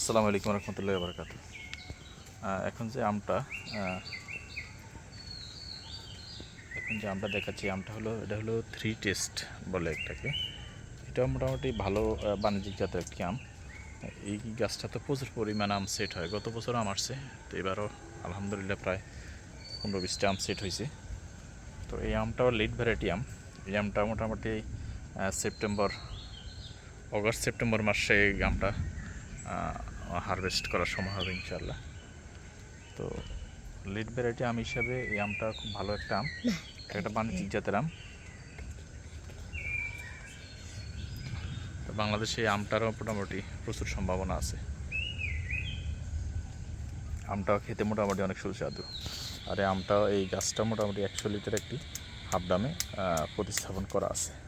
আসসালামু আলাইকুম রহমতুল্লাহ বরকাত এখন যে আমটা এখন যে আমটা দেখাচ্ছি, আমটা হলো, এটা হলো থ্রি টেস্ট বলে একটাকে। এটা মোটামুটি ভালো বাণিজ্যিক জাতের একটি আম। এই গাছটা তো প্রচুর পরিমাণ আম সেট হয়। গত বছর আম আসছে, তো এবারও আলহামদুলিল্লাহ প্রায় পনেরো বিশটা আম সেট হয়েছে। তো এই আমটাও লেট ভ্যারাইটি আম। এই আমটা মোটামুটি সেপ্টেম্বর অগস্ট সেপ্টেম্বর মাসে এই আমটা হারভেস্ট করার সময় হবে ইনশাল্লাহ তো লিড ভ্যারাইটি আম হিসাবে এই আমটা খুব ভালো একটা আম। একটা বাণিজ্যিক জাতের আম। বাংলাদেশে এই আমটারও মোটামুটি প্রচুর সম্ভাবনা আছে। আমটাও খেতে মোটামুটি অনেক সুস্বাদু। আর এই আমটাও এই গাছটা মোটামুটি একশো লিটার একটি হাফ দামে প্রতিস্থাপন করা আছে।